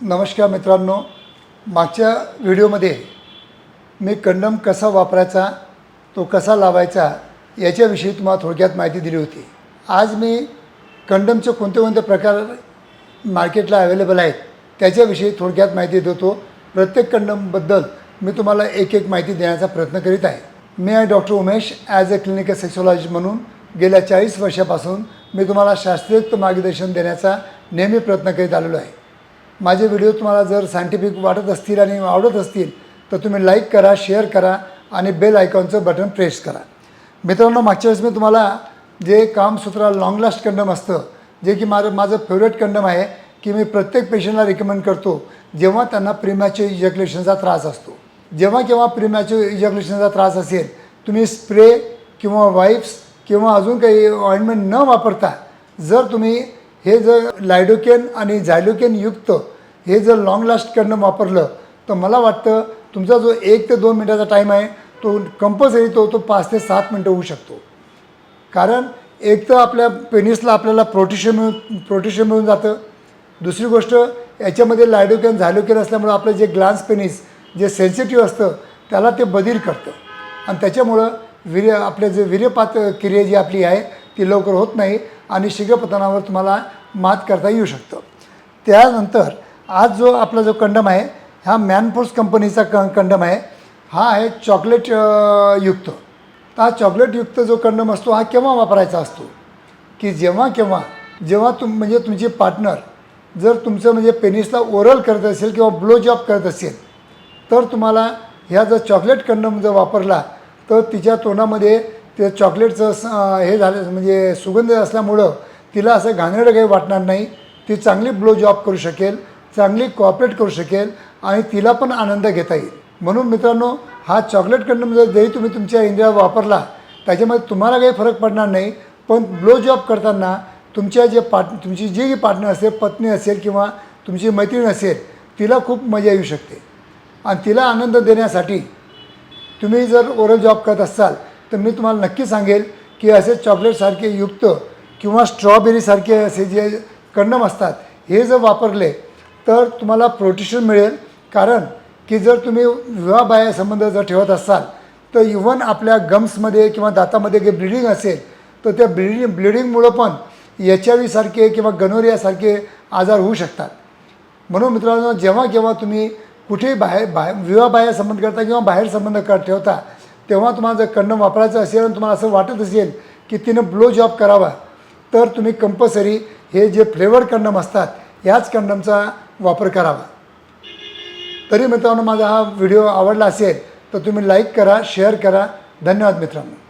नमस्कार मित्रांनो. मागच्या व्हिडिओमध्ये मी कंडम कसा वापरायचा तो कसा लावायचा याच्याविषयी तुम्हाला थोडक्यात माहिती दिली होती. आज मी कंडमचे कोणते कोणते प्रकार मार्केटला अवेलेबल आहेत त्याच्याविषयी थोडक्यात माहिती देतो प्रत्येक कंडमबद्दल मी तुम्हाला एक एक माहिती देण्याचा प्रयत्न करीत आहे. मी आहे doctor Umesh as a clinical sexologist म्हणून गेल्या चाळीस वर्षापासून मी तुम्हाला शास्त्रोक्त मार्गदर्शन देण्याचा नेहमी प्रयत्न करीत आलेलो आहे. माझे व्हिडिओ तुम्हाला जर सायंटिफिक वाटत असतील आणि आवडत असतील तर तुम्ही लाईक करा शेअर करा आणि बेल आयकॉनचं बटन प्रेस करा. मित्रांनो मागच्या वेळेस मी तुम्हाला जे कामसूत्रा लॉंग लास्ट कंडम असतं जे की माझं माझं फेवरेट कंडम आहे की मी प्रत्येक पेशंटला रिकमेंड करतो जेव्हा त्यांना प्रिमॅच्युअर इजॅक्युलेशनचा त्रास असतो. जेव्हा केव्हा प्रिमॅच्युअर इजॅक्युलेशनचा त्रास असेल तुम्ही स्प्रे किंवा वाईप्स किंवा अजून काही ऑइंटमेंट न वापरता जर तुम्ही हे जर लायडोकेन आणि झायलोकेन युक्त हे जर लॉंग लास्ट वापरलं तर मला वाटतं तुमचा जो एक ते दोन मिनटाचा टाईम आहे तो कंपल्सरी तो तो पाच ते सात मिनटं होऊ शकतो. कारण एक तर आपल्या पेनिसला आपल्याला प्रोटिशन मिळून प्रोटिशन मिळून जातं. दुसरी गोष्ट याच्यामध्ये लायडोकेन झायलोकेन असल्यामुळं आपलं जे ग्लान्स पेनिस जे सेन्सिटिव्ह असतं त्याला ते बधीर करतं. आणि त्याच्यामुळं वीर्य आपले जे वीर्यपात क्रिया जी आपली आहे ती लवकर होत नाही आणि शीघ्रपतनावर तुम्हाला मात करता येऊ शकतं. त्यानंतर आज जो आपला जो कंडम आहे हा मॅनफोर्स कंपनीचा क कंडम आहे हा आहे चॉकलेट युक्त. तर हा चॉकलेटयुक्त जो कंडम असतो हा केव्हा वापरायचा असतो? की जेव्हा केव्हा जेव्हा तुम म्हणजे तुमची पार्टनर जर तुमचं म्हणजे पेनिसला ओरल करत असेल किंवा ब्लो जॉब करत असेल तर तुम्हाला ह्या जर चॉकलेट कंडम जर वापरला तर तिच्या तोंडामध्ये ते चॉकलेटचं हे झालं म्हणजे सुगंध असल्यामुळं तिला असं घाणेरडं काही वाटणार नाही. ती चांगली ब्लो जॉब करू शकेल चांगली कॉपरेट करू शकेल आणि तिला पण आनंद घेता येईल. म्हणून मित्रांनो हा चॉकलेट कंडम जर जरी तुम्ही तुमच्या इंडियावर वापरला त्याच्यामध्ये तुम्हाला काही फरक पडणार नाही. पण ब्लो जॉब करताना तुमच्या जे पार्ट तुमची जी पार्टनर असेल पत्नी असेल किंवा तुमची मैत्रीण असेल तिला खूप मजा येऊ शकते. आणि तिला आनंद देण्यासाठी तुम्ही जर ओरल जॉब करत असाल तर मी तुम्हाला नक्की सांगेल की असे चॉकलेटसारखे युक्त किंवा स्ट्रॉबेरीसारखे असे जे कंडम असतात हे जर वापरले तर तुम्हाला प्रोटेक्शन मिळेल. कारण की जर तुम्ही विवाहबाह्य संबंध जर ठेवत असाल तर इव्हन आपल्या गम्समध्ये किंवा दातामध्ये काही ब्लिडिंग असेल तर त्या ब्लिडिंग ब्लिडिंगमुळं पण एच आय व्हीसारखे किंवा गनोरियासारखे आजार होऊ शकतात. म्हणून मित्रांनो जेव्हा केव्हा तुम्ही कुठेही बाहेर बाहेर विवाहबाह्य संबंध करता किंवा बाहेर संबंध कर ठेवता तेव्हा तुम्हाला जर कंडम वापरायचं असेल आणि तुम्हाला असं वाटत असेल की तिनं ब्लो जॉब करावा तर तुम्ही कंपल्सरी हे जे फ्लेवर्ड कंडम असतात याच कंडमचा वापर करावा. तरी मित्रांनो माझा हा व्हिडिओ आवडला असेल तर तुम्ही लाईक करा शेअर करा. धन्यवाद मित्रांनो.